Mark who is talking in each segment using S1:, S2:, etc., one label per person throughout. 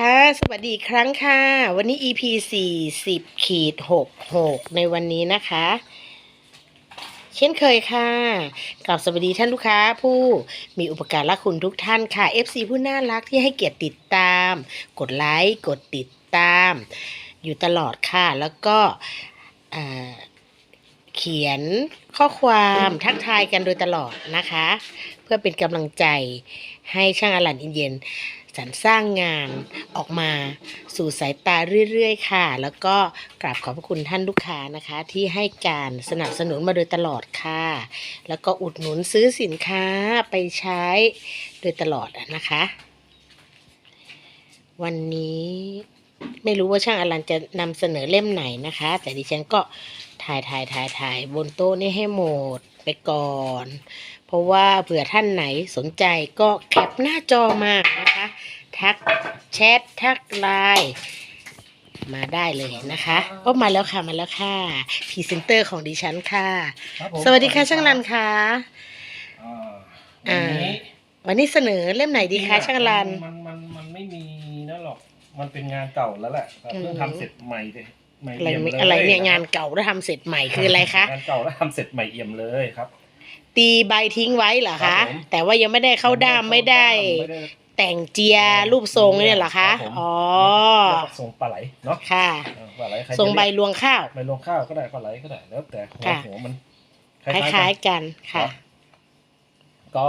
S1: ค่ะ สวัสดีอีกครั้งค่ะ วันนี้ EP 40ขีด66ในวันนี้นะคะ เช่นเคยค่ะกลับสวัสดีท่านลูกค้าผู้มีอุปการะคุณทุกท่านค่ะ FC ผู้น่ารักที่ให้เกียรติติดตาม กดไลค์ กดติดตาม อยู่ตลอดค่ะ แล้วก็เขียนข้อความทักทายกันโดยตลอดนะคะ เพื่อเป็นกำลังใจให้ช่างอลันอินเย็น สรรสร้างงานออกมาสู่สายตาเรื่อยๆ ค่ะ แล้วก็กราบขอบพระคุณท่านลูกค้านะคะ ที่ให้การสนับสนุนมาโดยตลอดค่ะ แล้วก็อุดหนุนซื้อสินค้าไปใช้โดยตลอดอะนะคะ วันนี้ไม่รู้ว่าช่างอลันจะนำเสนอเล่มไหนนะคะ แต่ดิฉันก็ ถ่ายถ่ายถ่ายถ่ายบนโต๊ะนี่ให้หมดไปก่อน เพราะว่าเผื่อท่านไหนสนใจก็แคปหน้าจอมานะคะ ทักแชททักไลน์มาได้เลยนะคะก็มาแล้วค่ะมาแล้วค่ะพรีเซนเตอร์ของดิฉันค่ะ
S2: ครับผม
S1: สวัสดีค่ะช่างรันค่ะ
S2: อ่าวันนี้
S1: วันนี้เสนอเล่มไหนดีคะช่างรัน
S2: มันมันมันไม่มีนั่นหรอก มันเป็นงานเก่าแล้วแหละแต่เพิ่ง
S1: อืม
S2: ทำเสร็จใหม่เลยใหม่
S1: อะไร
S2: เอี่ยม
S1: ไม่
S2: เลย
S1: อะไรเนี่ยะ
S2: คบ
S1: งานเก่าแล้วทำเสร็จใหม่คืออะไรคะ
S2: งานเก่าแล้วทำเสร็จใหม่เอี่ยมเลยครับ
S1: ตีใบทิ้งไว้เหรอ
S2: ครั
S1: คะ
S2: บผม
S1: แต่ว่ายังไม่ได้เข้าด้ามไม่ได้
S2: ไม่ได้
S1: แต่งเจียรูปทรงเนี่ยเหรอคะ
S2: ครับผม
S1: อ๋อ
S2: เรียกว่าทรงปลาไหลเนาะ
S1: ค่ะ
S2: เออปลาไหลใคร
S1: ทรงใบ
S2: จะเยก
S1: ลวงข้าว
S2: ใบรวงข้าวก็ได้ปลาไหลก็ได้แล้วแต่หัว
S1: ค่ะ
S2: หัวมัน
S1: คล้ายๆกัน ค่ะ
S2: ก็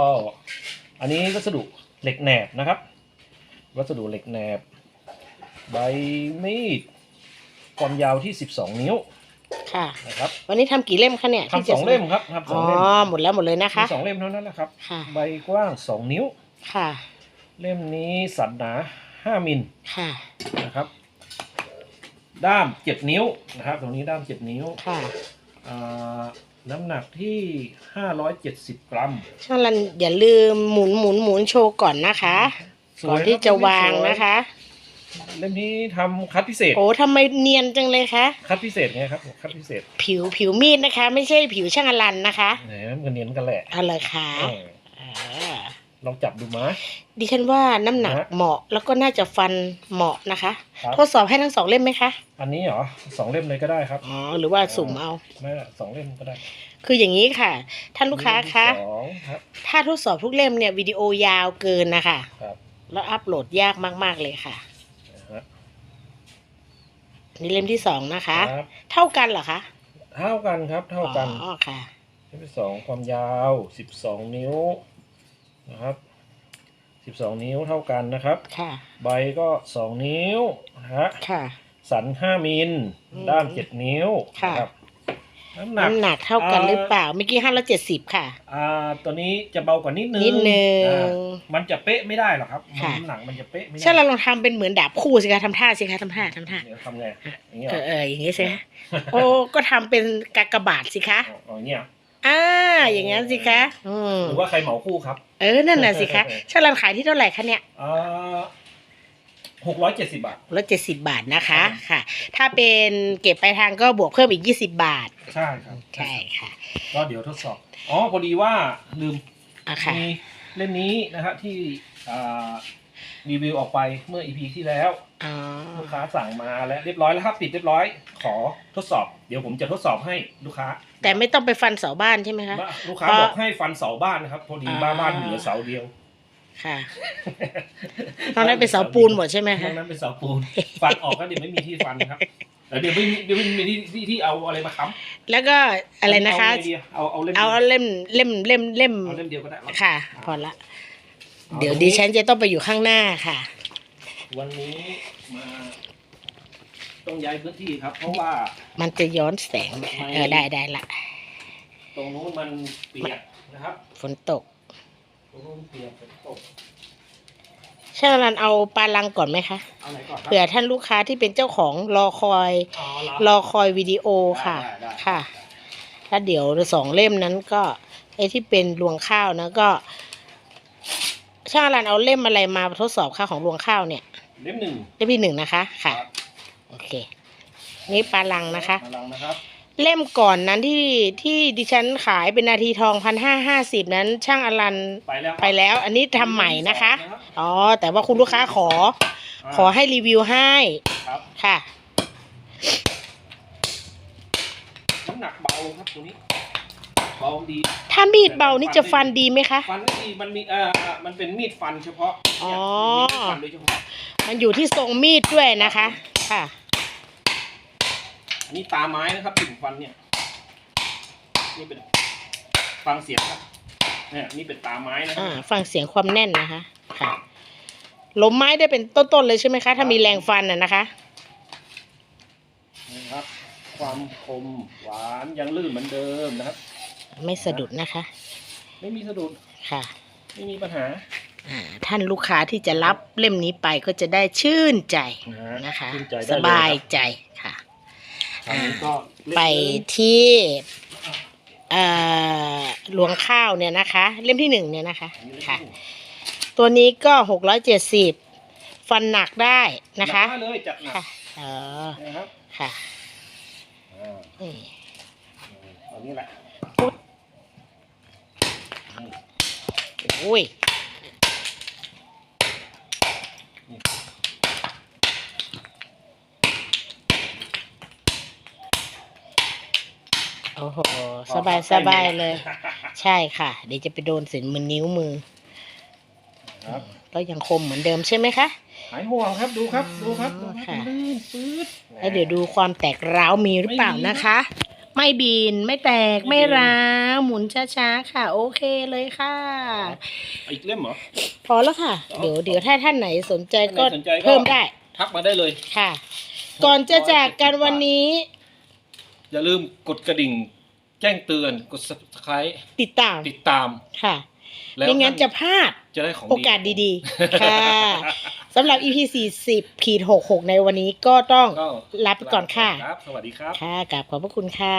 S2: อันนี้วัสดุเหล็กแหนบนะครับ วัสดุเหล็กแหนบ ใบมีด ความยาวที่ 12 นิ้ว
S1: ค่ะ
S2: นะครับ
S1: วันนี้ทำกี่เล่มคะเนี่ยที่
S2: ทำ
S1: จะ
S2: สองเล่มครับทำส
S1: อ๋
S2: อ
S1: อง
S2: เล่ม
S1: หมดแล้วหมดเลยนะคะ
S2: มีสองเล่มเท่านั้นนะครับ
S1: ค่ะ
S2: ใบกว้าง 2 นิ้ว
S1: ค่ะ
S2: เล่มนี้สันหนา 5 มิล
S1: ค่ะ
S2: นะครับ ด้าม 7 นิ้วนะครับตรงนี้ด้าม 7 นิ้ว
S1: ค่ะ
S2: อ่าน้ำหนักที่ 570 กรัม
S1: ช่างรันอย่าลืมหมุนหมุนหมุนโชว์ก่อนนะคะ
S2: สวย
S1: ก่อนที่จะวางนะคะ
S2: เล่มนี้ทำคัดพิเศษ
S1: โอ้ทำไมเนียนจังเลยคะ
S2: คัดพิเศษไงครับคัดพิเศษ
S1: ผิวผิวมีดนะคะ ไม่ใช่ผิวช่างอลันนะคะ
S2: แหมมันเนียนกันแหละ
S1: เอาเลยค่ะ
S2: เออ
S1: อ่า
S2: ลองจับดูไหม
S1: ดิฉันว่าน้ำหนัก
S2: ฮะ
S1: เหมาะแล้วก็น่าจะฟันเหมาะนะคะ
S2: ครับ
S1: ทดสอบให้ทั้งสองเล่มไหมคะ
S2: อันนี้เหรอสองเล่มเลยก็ได้ครับ
S1: อ๋อ หรือว่าสุ่มเอา
S2: ไม่ละสองเล่มก็ได้
S1: คืออย่างนี้ค่ะ ท่านลูกค้าคะ
S2: เล่มที่สองครับ
S1: ถ้าทดสอบทุกเล่มเนี่ยวิดีโอยาวเกินนะคะ
S2: ครับ
S1: แล้วอัปโหลดยากมาก ๆ เลยค่ะ
S2: นะฮะ
S1: นี่เล่มที่สองนะคะ
S2: ครับ
S1: เท่ากันเหรอคะ
S2: เท่ากันครับ เท่ากัน
S1: อ๋อค่ะ
S2: เล่มที่สองความยาวสิบสองนิ้วนะครับสิบสองนิ้วเท่ากันนะครับ
S1: ค่ะ
S2: ใบก็สองนิ้วนะฮะ
S1: ค่ะ
S2: สันห้ามิล
S1: อืม
S2: ด้ามเจ็ดนิ้ว
S1: ค่ะ
S2: นะครับ น้ำหนัก
S1: น้ำหนักเท่ากัน
S2: อ่า
S1: หรือเปล่าเมื่อกี้ห้าร้อยเจ็ดสิบค่ะ
S2: อ่าตัวนี้จะเบากว่านิดนึง
S1: นิดนึง
S2: อ่ามันจะเป๊ะไม่ได้หรอกครับ
S1: ค่ะ
S2: น้ำหนักมันจะเป๊ะไม่ได้
S1: ใช่เราลองทำเป็นเหมือนดาบคู่สิคะทำท่าสิคะทำท่าทำท่า
S2: เดี๋ยวทำไงอย่างเงี้ย
S1: เออเอออย่างงี้สิคะโอ้ก็ทำเป็นกากบาทสิคะ
S2: เอาเอาอย่างเงี้ย
S1: อ่าอย่างงั้นสิคะอืม
S2: หรือว่าใครเหมาคู่ครับ
S1: เออนั่นน่ะสิคะชาลันขายที่เท่าไหร่คะเนี่ย
S2: อ่า หกร้อยเจ็ดสิบบาท
S1: ลดเจ็ดสิบบาทนะคะค่ะ ถ้าเป็นเก็บไปลายทางก็บวกเพิ่มอีกยี่สิบบาท
S2: ใช่ครับ
S1: ใช่ค่ะ
S2: ก็เดี๋ยวทดสอบ อ๋อพอดีว่าลืม
S1: อะค่ะ
S2: มีเล่มนี้นะฮะที่อ่ารีวิวออกไปเมื่อ EP ที่แล้ว
S1: อ๋อ
S2: ลูกค้าสั่งมาแล้วเรียบร้อยแล้วครับติดเรียบร้อย ขอทดสอบ เดี๋ยวผมจะทดสอบให้ลูกค้า
S1: แต่ไม่ต้องไปฟันเสาบ้านใช่ไหมคะ
S2: ว่าลูกค้า
S1: เพราะ
S2: บอกให้ฟันเสาบ้านนะครับพอดี
S1: อ่า
S2: บ้านบ้านเหลือเสาเดียว
S1: ค่ะ ตอนนั้นเป็นเสาปูนหมดใช่ไหม
S2: ตอ
S1: คะ
S2: นนั้นเป็นเสาปูน ฟันออกก็เดี๋ยวไม่มีที่ฟันนะครับแล้วเดี๋ยวไม่มีเดี๋ยวไม่มีที่ที่ที่เอาอะไรมาค้ำ
S1: แล้วก็อะไรนะคะ
S2: เอาไงดีเอาเอาเล่ม
S1: เอาเล่มเล่มเล่มเล่ม
S2: เอาเล่มเดียวก็ได้
S1: ค่ะ พอละ เดี๋ยวดิฉันจะต้องไปอยู่ข้างหน้าค่ะ
S2: วันนี้มาต้องย้ายพื้นที่ครับ เพราะว่า
S1: มันจะย้อนแสงไหมคะเออได้ได้ละ
S2: ตรงนู้นมันเปียกนะครับ
S1: ฝนตก
S2: ตรงนู้น เปียกฝนตก
S1: ช่างรันเอาปลาลังก่อนไหมคะ
S2: เอาไหนก่อนครั
S1: เผื่อท่านลูกค้าที่เป็นเจ้าของรอคอย
S2: อ๋อเหรอ
S1: รอคอยวิดีโอค่ะ
S2: ได้ได้ได้
S1: ค่ะถ้าเดี๋ยวสองเล่มนั้นก็ไอ้ที่เป็นรวงข้าวนะก็ช่างรันเอาเล่มอะไรมาทดสอบค่าของรวงข้าวเนี่ย
S2: เล่มหนึ่ง
S1: เล่มที่หนึ่งนะคะ ค่ะ
S2: รับ
S1: โอเค นี่ปลาลังนะคะ
S2: มาลังนะครับ
S1: เล่มก่อนนั้นที่ที่ดิฉันขายเป็นนาทีทองพันห้าห้าสิบนั้นช่างอลัน
S2: ไปแล้ว
S1: ไปแล้ว อันนี้ทำใหม่นะคะ อ๋อ แต่ว่าคุณลูกค้าขอาขอให้รีวิวให้
S2: ครับ
S1: ค่ะ
S2: น้ำหนักเบาครับตัวนี้เบาดี
S1: ถ้ามีดเบานี่จะฟันดีไหมคะ
S2: ฟันไม่ดีมันมีเอ่ออะมันเป็นมีดฟันเฉพาะ
S1: อ๋อ
S2: เนี่ยมีดฟันโดยเฉพาะ
S1: มันอยู่ที่ทรงมีดด้วยนะคะ ค่ะ
S2: อันนี้ตาไม้นะครับถึงฟันเนี่ย นี่เป็นฟังเสียงครับเนี่ยนี่เป็นตาไม้นะครั
S1: อ่า
S2: บ
S1: ฟังเสียงความแน่นนะคะค่ะล้มไม้ได้เป็นต้นๆเลยใช่ไหมคะ ถ้ามีแรงฟันน่ะนะคะ
S2: นะครับ ความคมหวานยังลื่นเหมือนเดิมนะครับ
S1: ไม่สะดุดนะคะ
S2: ไม่มีสะดุด
S1: ค่ะ
S2: ไม่มีปัญหา
S1: อ่าท่านลูกค้าที่จะรับเล่มนี้ไปก็จะได้ชื่นใจ
S2: นะฮะ
S1: นะคะ
S2: ชื่นใจได้
S1: ส
S2: เลย
S1: บาย
S2: ครับ
S1: ใจค่ะ
S2: คราวนี้ก็เล่ม
S1: ไป
S2: หนึ่ง
S1: ที่เอ่อหลวงข้าวเนี่ยนะคะ เล่มที่หนึ่งเนี่ยนะคะ
S2: อันนี้เล่ม
S1: ค่ะ
S2: ที่หนึ่ง
S1: ตัวนี้ก็หกร้อยเจ็ดสิบฟันหนักได้นะคะ
S2: หนักมากเลยจัดหนัก
S1: ค่ะเออ
S2: นะครับ
S1: ค่ะ
S2: อ่า
S1: นี่
S2: อันนี้แหละ
S1: ปุ๊ดโอ้ย โอ้โห สบายสบายเลย ใช่ค่ะ เดี๋ยวจะไปโดนสินมือนิ้วมือ
S2: ครับ
S1: ก็ยังคมเหมือนเดิมใช่ไหมคะ
S2: หายห่วงครับดูครับดูครับดูครั
S1: ค่ะ
S2: บลื่นปื๊ด
S1: แล้วเดี๋ยวดูความแตกร้าวมีหรือเปล่านะคะ ไม่บีนไม่แตกไม่ร้าวหมุนช้าๆค่ะ โอเคเลยค่ะ
S2: อีกเล่มเหรอ
S1: พอแล้วค่ะ เดี๋ยวเดี๋ยวถ้าท่านไหนสนใจก็
S2: ท่านไหนสนใจก็
S1: เพิ่มได้
S2: ทักมาได้เลย
S1: ค่ะ ก่อนจะจากกันวันนี้
S2: อย่าลืมกดกระดิ่ง แจ้งเตือนกด subscribe
S1: ติดตาม
S2: ติดตาม
S1: ค่ะ
S2: แล้ว
S1: ไม่งั้นจะพลาด
S2: จะได้ของ
S1: โอกาสดีๆ ค่ะสำหรับ EP 40ขีด66 ในวันนี้ก็ต้อง
S2: ก็
S1: ลาไปก่อนค่ะ
S2: ครับสวัสดีครับ
S1: ค่ะกราบขอบพระคุณค่ะ